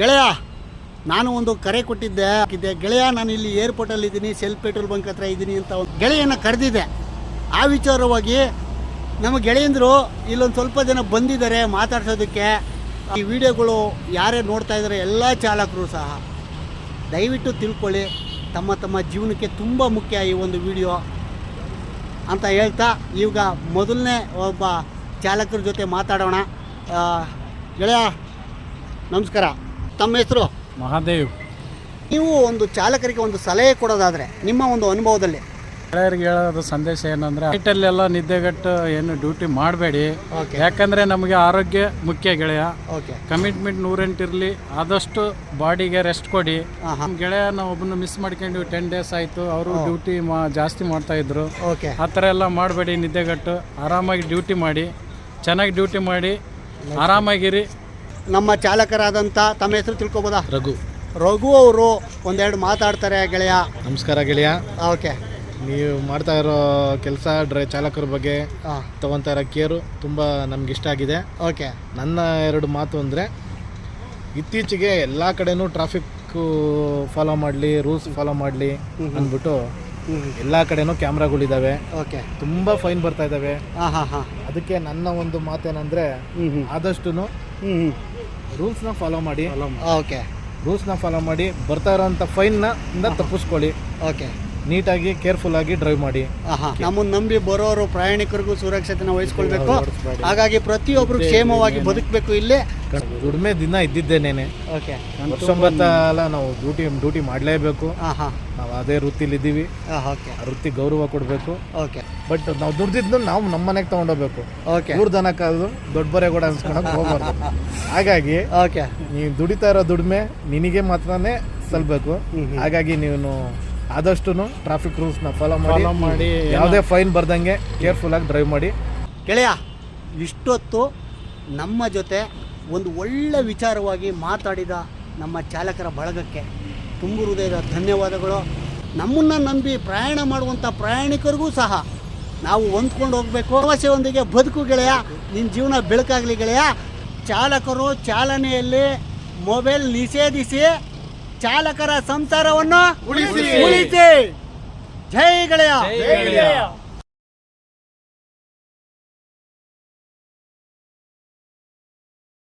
ಗೆಳೆಯ, ನಾನು ಒಂದು ಕರೆ ಕೊಟ್ಟಿದ್ದೆ. ಹಾಕಿದ್ದೆ. ಗೆಳೆಯ, ನಾನು ಇಲ್ಲಿ ಏರ್ಪೋರ್ಟಲ್ಲಿ ಇದ್ದೀನಿ ಸೆಲ್ಫ್ ಪೆಟ್ರೋಲ್ ಬಂಕ್ ಹತ್ರ ಇದ್ದೀನಿ ಅಂತ ಒಂದು ಗೆಳೆಯನ ಕರೆದಿದ್ದೆ. ಆ ವಿಚಾರವಾಗಿ ನಮ್ಮ ಗೆಳೆಯಂದರು ಇಲ್ಲೊಂದು ಸ್ವಲ್ಪ ಜನ ಬಂದಿದ್ದಾರೆ ಮಾತಾಡ್ಸೋದಕ್ಕೆ. ಈ ವಿಡಿಯೋಗಳು ಯಾರೇ ನೋಡ್ತಾ ಇದ್ದಾರೆ, ಎಲ್ಲ ಚಾಲಕರು ಸಹ, ದಯವಿಟ್ಟು ತಿಳ್ಕೊಳ್ಳಿ. ತಮ್ಮ ತಮ್ಮ ಜೀವನಕ್ಕೆ ತುಂಬ ಮುಖ್ಯ ಈ ಒಂದು ವಿಡಿಯೋ ಅಂತ ಹೇಳ್ತಾ, ಈಗ ಮೊದಲನೇ ಒಬ್ಬ ಚಾಲಕರ ಜೊತೆ ಮಾತಾಡೋಣ. ಗೆಳೆಯ, ನಮಸ್ಕಾರ. ತಮ್ಮ ಹೆಸರು? ಮಹಾದೇವ್. ನೀವು ಒಂದು ಚಾಲಕರಿಗೆ ಒಂದು ಸಲಹೆ ಕೊಡೋದಾದರೆ ನಿಮ್ಮ ಒಂದು ಅನುಭವದಲ್ಲಿ? ಗೆಳೆಯರಿಗೆ ಹೇಳೋದು ಸಂದೇಶ ಏನಂದ್ರೆ ನೈಟಲ್ಲೆಲ್ಲ ನಿದ್ದೆಗಟ್ಟು ಏನು ಡ್ಯೂಟಿ ಮಾಡಬೇಡಿ. ಯಾಕಂದ್ರೆ ನಮಗೆ ಆರೋಗ್ಯ ಮುಖ್ಯ ಗೆಳೆಯ. ಕಮಿಟ್ಮೆಂಟ್ ನೂರೆಂಟಿರಲಿ ಆದಷ್ಟು ಬಾಡಿಗೆ ರೆಸ್ಟ್ ಕೊಡಿ. ನಮ್ಮ ಗೆಳೆಯ ನಾವು ಒಬ್ಬನ ಮಿಸ್ ಮಾಡ್ಕೊಂಡು ಟೆನ್ ಡೇಸ್ ಆಯಿತು ಅವರು ಡ್ಯೂಟಿ ಮಾ ಜಾಸ್ತಿ ಮಾಡ್ತಾ ಇದ್ರು. ಆ ಥರ ಎಲ್ಲ ಮಾಡಬೇಡಿ ನಿದ್ದೆಗಟ್ಟು. ಆರಾಮಾಗಿ ಡ್ಯೂಟಿ ಮಾಡಿ ಚೆನ್ನಾಗಿ ಡ್ಯೂಟಿ ಮಾಡಿ ಆರಾಮಾಗಿರಿ. ನಮ್ಮ ಚಾಲಕರಾದಂಥ ತಮ್ಮ ಹೆಸರು ತಿಳ್ಕೊಬೋದಾ? ರಘು. ರಘು ಅವರು ಒಂದೆರಡು ಮಾತಾಡ್ತಾರೆ ಗೆಳೆಯ. ನಮಸ್ಕಾರ ಗೆಳೆಯ. ಓಕೆ. ನೀವು ಮಾಡ್ತಾ ಇರೋ ಕೆಲಸ ಡ್ರೈ ಚಾಲಕರ ಬಗ್ಗೆ ತಗೊತಾ ಇರೋ ಕೇರು ತುಂಬ ನಮ್ಗೆ ಇಷ್ಟ ಆಗಿದೆ. ಓಕೆ. ನನ್ನ ಎರಡು ಮಾತು ಅಂದರೆ ಇತ್ತೀಚೆಗೆ ಎಲ್ಲ ಕಡೆನೂ ಟ್ರಾಫಿಕ್ಕು ಫಾಲೋ ಮಾಡಲಿ ರೂಲ್ಸ್ ಫಾಲೋ ಮಾಡಲಿ ಅಂದ್ಬಿಟ್ಟು ಎಲ್ಲ ಕಡೆನೂ ಕ್ಯಾಮ್ರಾಗಳಿದ್ದಾವೆ ಓಕೆ. ತುಂಬ ಫೈನ್ ಬರ್ತಾ ಇದ್ದಾವೆ ಹಾಂ ಹಾಂ ಹಾಂ. ಅದಕ್ಕೆ ನನ್ನ ಒಂದು ಮಾತೇನಂದರೆ ಆದಷ್ಟು ರೂಲ್ಸ್ನ ಫಾಲೋ ಮಾಡಿ. ಓಕೆ ರೂಲ್ಸ್ನ ಫಾಲೋ ಮಾಡಿ. ಬರ್ತಾ ಇರೋಂಥ ಫೈನ್ನ ತಪ್ಪಿಸ್ಕೊಳ್ಳಿ. ಓಕೆ ನೀಟಾಗಿ ಕೇರ್ಫುಲ್ಲಾಗಿ ಡ್ರೈವ್ ಮಾಡಿ. ನಮ್ಮನ್ನು ನಂಬಿ ಬರೋರು ಪ್ರಯಾಣಿಕರಿಗೂ ಸುರಕ್ಷತೆನ ವಹಿಸ್ಕೊಳ್ಬೇಕು. ಹಾಗಾಗಿ ಪ್ರತಿಯೊಬ್ಬರು ಕ್ಷೇಮವಾಗಿ ಬದುಕಬೇಕು ಇಲ್ಲೇ. ದುಡಿಮೆ ದಿನ ಇದ್ದಿದ್ದೇನೆ ಎಲ್ಲ ನಾವು ಡ್ಯೂಟಿ ಡ್ಯೂಟಿ ಮಾಡಲೇಬೇಕು. ನಾವು ಅದೇ ವೃತ್ತಿಲಿ ಇದ್ದೀವಿ. ಓಕೆ. ಆ ವೃತ್ತಿ ಗೌರವ ಕೊಡಬೇಕು. ಓಕೆ. ಬಟ್ ನಾವು ದುಡ್ದಿದ್ದು ನಾವು ನಮ್ಮ ಮನೆಗೆ ತಗೊಂಡೋಗ್ಬೇಕು ಓಕೆ. ಇವ್ರ ದನ ಕಾದು ದೊಡ್ಡ ಬರೆ ಕೂಡ ಅನ್ಸ್ಕೊಳಕ್ ಹೋಗ್ಬಾರ್ದು. ಹಾಗಾಗಿ ಓಕೆ. ನೀವು ದುಡಿತಾ ಇರೋ ದುಡಿಮೆ ನಿನಗೆ ಮಾತ್ರನೇ ಸಲ್ಬೇಕು. ಹಾಗಾಗಿ ನೀನು ಆದಷ್ಟು ಟ್ರಾಫಿಕ್ ರೂಲ್ಸ್ನ ಫಾಲೋ ಮಾಡಿ. ಫಾಲೋ ಮಾಡಿ ಯಾವುದೇ ಫೈನ್ ಬರ್ದಂಗೆ ಕೇರ್ಫುಲ್ಲಾಗಿ ಡ್ರೈವ್ ಮಾಡಿ. ಗೆಳೆಯ ಇಷ್ಟೊತ್ತು ನಮ್ಮ ಜೊತೆ ಒಂದು ಒಳ್ಳೆ ವಿಚಾರವಾಗಿ ಮಾತಾಡಿದ ನಮ್ಮ ಚಾಲಕರ ಬಳಗಕ್ಕೆ ತುಂಬು ಹೃದಯದ ಧನ್ಯವಾದಗಳು. ನಮ್ಮನ್ನು ನಂಬಿ ಪ್ರಯಾಣ ಮಾಡುವಂಥ ಪ್ರಯಾಣಿಕರಿಗೂ ಸಹ ನಾವು ಹೊಂದ್ಕೊಂಡು ಹೋಗಬೇಕು. ಭರವಸೆಯೊಂದಿಗೆ ಬದುಕು ಗೆಳೆಯ ನಿನ್ನ ಜೀವನ ಬೆಳಕಾಗಲಿ ಗೆಳೆಯ. ಚಾಲಕರು ಚಾಲನೆಯಲ್ಲಿ ಮೊಬೈಲ್ ನಿಷೇಧಿಸಿ ಚಾಲಕರ ಸಂಸಾರವನ್ನು ಉಳಿಸಿ. ಉಳಿಸಿ. ಜೈ ಗೆಳೆಯ. ಜೈ ಗೆಳೆಯ.